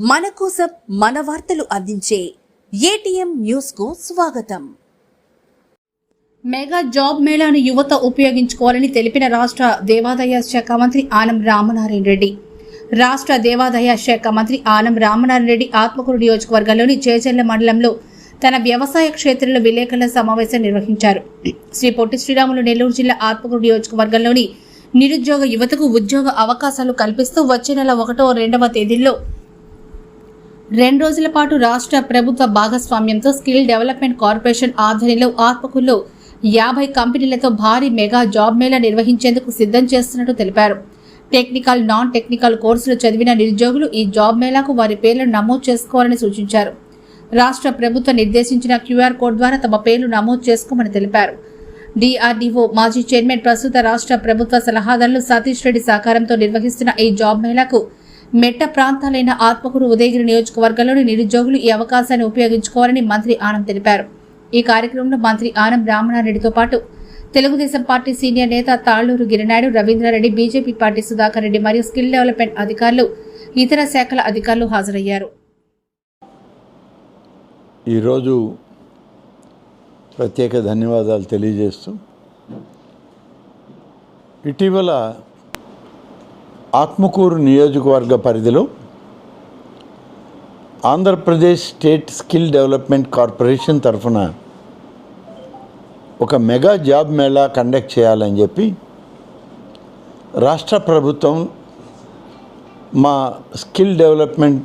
మన కోసం మన వార్తలు అందించే ఏటీఎం న్యూస్కు స్వాగతం. మెగా జాబ్ మేళాను యువత ఉపయోగించుకోవాలని తెలిపిన రాష్ట్ర దేవాదాయ శాఖ మంత్రి ఆనం రామనారాయణ రెడ్డి. రాష్ట్ర దేవాదాయ శాఖ మంత్రి ఆనం రామనారాయణ రెడ్డి ఆత్మకూరు నియోజకవర్గంలోని చేచెల్ల మండలంలో తన వ్యవసాయ క్షేత్రంలో విలేకరుల సమావేశం నిర్వహించారు. శ్రీ పొట్టి శ్రీరాములు నెల్లూరు జిల్లా ఆత్మకూరు నియోజకవర్గంలోని నిరుద్యోగ యువతకు ఉద్యోగ అవకాశాలు కల్పిస్తూ వచ్చే నెల ఒకటో రెండవ తేదీల్లో. రెండు రోజుల పాటు రాష్ట్ర ప్రభుత్వ భాగస్వామ్యంతో స్కిల్ డెవలప్మెంట్ కార్పొరేషన్ ఆధ్వర్యంలో ఆత్మకూరులో యాభై కంపెనీలతో భారీ మెగా జాబ్ మేళా నిర్వహించేందుకు సిద్ధం చేస్తున్నట్టు తెలిపారు. టెక్నికల్ నాన్ టెక్నికల్ కోర్సులు చదివిన నిరుద్యోగులు ఈ జాబ్ మేళాకు వారి పేర్లను నమోదు చేసుకోవాలని సూచించారు. రాష్ట్ర ప్రభుత్వం నిర్దేశించిన క్యూఆర్ కోడ్ ద్వారా తమ పేర్లు నమోదు చేసుకోమని తెలిపారు. డిఆర్డీఓ మాజీ చైర్మన్ ప్రస్తుత రాష్ట్ర ప్రభుత్వ సలహాదారులు సతీష్ రెడ్డి సహకారంతో నిర్వహిస్తున్న ఈ జాబ్ మేళాకు మెట్ట ప్రాంతాలైన ఆత్మకూరు ఉదయగిరి నియోజకవర్గంలోని నిరుద్యోగులు ఈ అవకాశాన్ని ఉపయోగించుకోవాలని మంత్రి ఆనం తెలిపారు. ఈ కార్యక్రమంలో మంత్రి ఆనం రామనారెడ్డితో పాటు తెలుగుదేశం పార్టీ సీనియర్ నేత తాళ్ళూరు గిరినాయుడు రవీంద్రారెడ్డి బీజేపీ పార్టీ సుధాకర్ రెడ్డి మరియు స్కిల్ డెవలప్మెంట్ అధికారులు ఇతర శాఖల అధికారులు హాజరయ్యారు. ఈరోజు ప్రత్యేక ధన్యవాదాలు తెలియజేస్తూ ఇటీవల ఆత్మకూరు నియోజకవర్గ పరిధిలో Andhra Pradesh state skill development corporation తరఫున ఒక మెగా జాబ్ మేళా కండక్ట్ చేయాలని చెప్పి రాష్ట్ర ప్రభుత్వం మా స్కిల్ డెవలప్మెంట్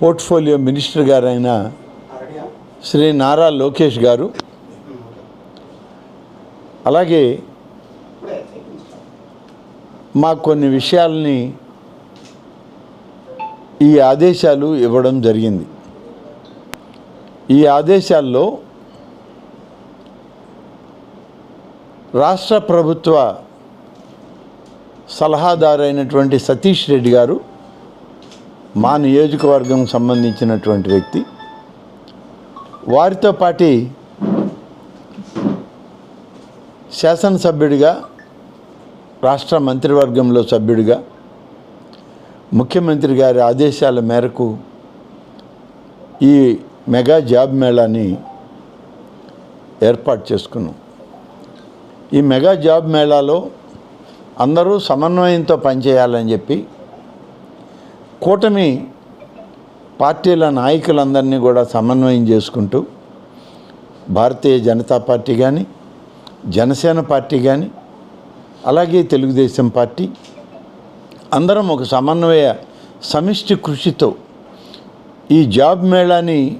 పోర్ట్ఫోలియో మినిస్టర్ గారైన శ్రీ నారా లోకేష్ గారు. అలాగే మాకు కొన్ని విషయాల్ని ఈ ఆదేశాలు ఇవ్వడం జరిగింది. ఈ ఆదేశాల్లో రాష్ట్ర ప్రభుత్వ సలహాదారైనటువంటి సతీష్ రెడ్డి గారు మా నియోజకవర్గం సంబంధించినటువంటి వ్యక్తి వారితో పాటి శాసనసభ్యుడిగా రాష్ట్ర మంత్రివర్గంలో సభ్యుడిగా ముఖ్యమంత్రి గారి ఆదేశాల మేరకు ఈ మెగా జాబ్ మేళాని ఏర్పాటు చేసుకున్నాం. ఈ మెగా జాబ్ మేళాలో అందరూ సమన్వయంతో పనిచేయాలని చెప్పి కూటమి పార్టీల నాయకులందరినీ కూడా సమన్వయం చేసుకుంటూ భారతీయ జనతా పార్టీ కానీ జనసేన పార్టీ కానీ అలాగే తెలుగుదేశం పార్టీ అందరం ఒక సమన్వయ సమిష్టి కృషితో ఈ జాబ్ మేళాని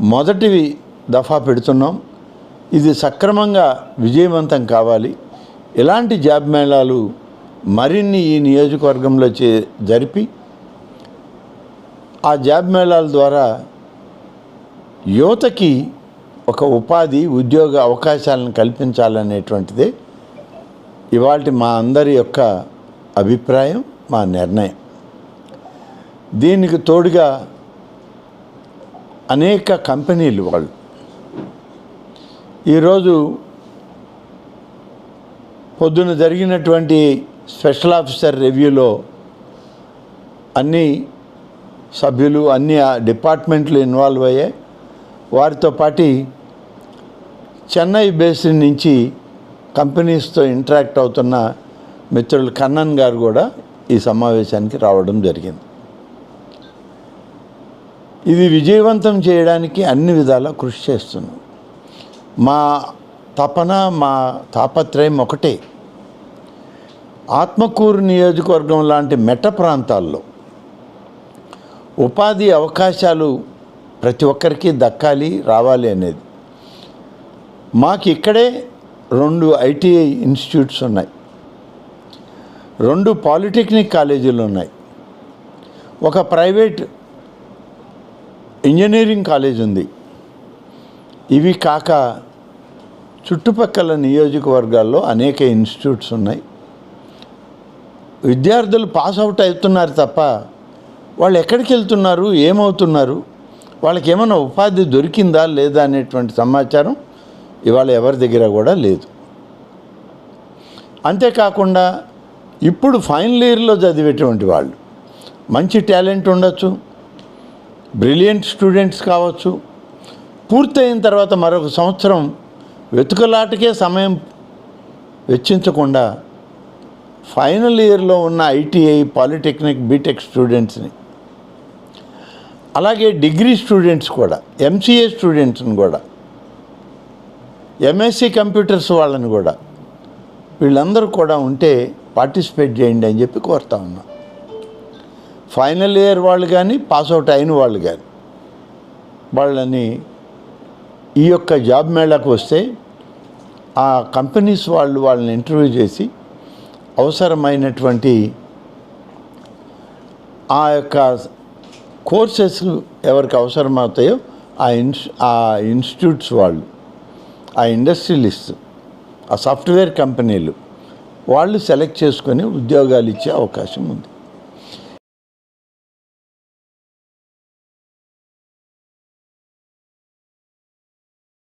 మొదటి దఫా పెడుతున్నాం. ఇది సక్రమంగా విజయవంతం కావాలి. ఇలాంటి జాబ్ మేళాలు మరిన్ని ఈ నియోజకవర్గంలో చే జరిపి ఆ జాబ్ మేళాల ద్వారా యువతకి ఒక ఉపాధి ఉద్యోగ అవకాశాలను కల్పించాలనేటువంటిదే ఇవాళ మా అందరి యొక్క అభిప్రాయం మా నిర్ణయం. దీనికి తోడుగా అనేక కంపెనీలు వాళ్ళు. ఈరోజు పొద్దున జరిగినటువంటి స్పెషల్ ఆఫీసర్ రివ్యూలో అన్నీ సభ్యులు అన్ని డిపార్ట్మెంట్లు ఇన్వాల్వ్ అయ్యాయి వారితో పాటి చెన్నై బేసిన్ నుంచి కంపెనీస్తో ఇంటరాక్ట్ అవుతున్న మిత్రులు కన్నన్ గారు కూడా ఈ సమావేశానికి రావడం జరిగింది. ఇది విజయవంతం చేయడానికి అన్ని విధాలా కృషి చేస్తున్నాం. మా తపన మా తాపత్రయం ఒకటే. ఆత్మకూరు నియోజకవర్గం లాంటి మెట్ట ప్రాంతాల్లో ఉపాధి అవకాశాలు ప్రతి ఒక్కరికి దక్కాలి రావాలి అనేది. మాకు ఇక్కడే రెండు ఐటీఐ ఇన్స్టిట్యూట్స్ ఉన్నాయి. రెండు పాలిటెక్నిక్ కాలేజీలు ఉన్నాయి. ఒక ప్రైవేట్ ఇంజనీరింగ్ కాలేజ్ ఉంది. ఇవి కాక చుట్టుపక్కల నియోజకవర్గాల్లో అనేక ఇన్స్టిట్యూట్స్ ఉన్నాయి. విద్యార్థులు పాస్ అవుట్ అవుతున్నారు తప్ప వాళ్ళు ఎక్కడికి వెళ్తున్నారు? ఏమవుతున్నారు? వాళ్ళకి ఏమైనా ఉపాధి దొరికిందా లేదా అనేటువంటి సమాచారం ఇవాళ ఎవరి దగ్గర కూడా లేదు. అంతేకాకుండా ఇప్పుడు ఫైనల్ ఇయర్లో చదివేటువంటి వాళ్ళు మంచి టాలెంట్ ఉండొచ్చు బ్రిలియంట్ స్టూడెంట్స్ కావచ్చు పూర్తయిన తర్వాత మరొక సంవత్సరం వెతుకలాటకే సమయం వెచ్చించకుండా ఫైనల్ ఇయర్లో ఉన్న ఐటీఐ పాలిటెక్నిక్ బీటెక్ స్టూడెంట్స్ని అలాగే డిగ్రీ స్టూడెంట్స్ కూడా ఎంసీఏ స్టూడెంట్స్ని కూడా ఎంఎస్సి కంప్యూటర్స్ వాళ్ళని కూడా వీళ్ళందరూ కూడా ఉంటే పార్టిసిపేట్ చేయండి అని చెప్పి కోరుతా ఉన్నా. ఫైనల్ ఇయర్ వాళ్ళు కానీ పాస్ అవుట్ అయిన వాళ్ళు కానీ వాళ్ళని ఈ యొక్క జాబ్ మేళాకు వస్తే ఆ కంపెనీస్ వాళ్ళు వాళ్ళని ఇంటర్వ్యూ చేసి అవసరమైనటువంటి ఆ యొక్క కోర్సెస్ ఎవరికి అవసరమవుతాయో ఆ ఇన్స్ ఆ ఇన్స్టిట్యూట్స్ వాళ్ళు ఆ ఇండస్ట్రియలిస్ట్ ఆ సాఫ్ట్వేర్ కంపెనీలు వాళ్ళు సెలెక్ట్ చేసుకొని ఉద్యోగాలు ఇచ్చే అవకాశం ఉంది.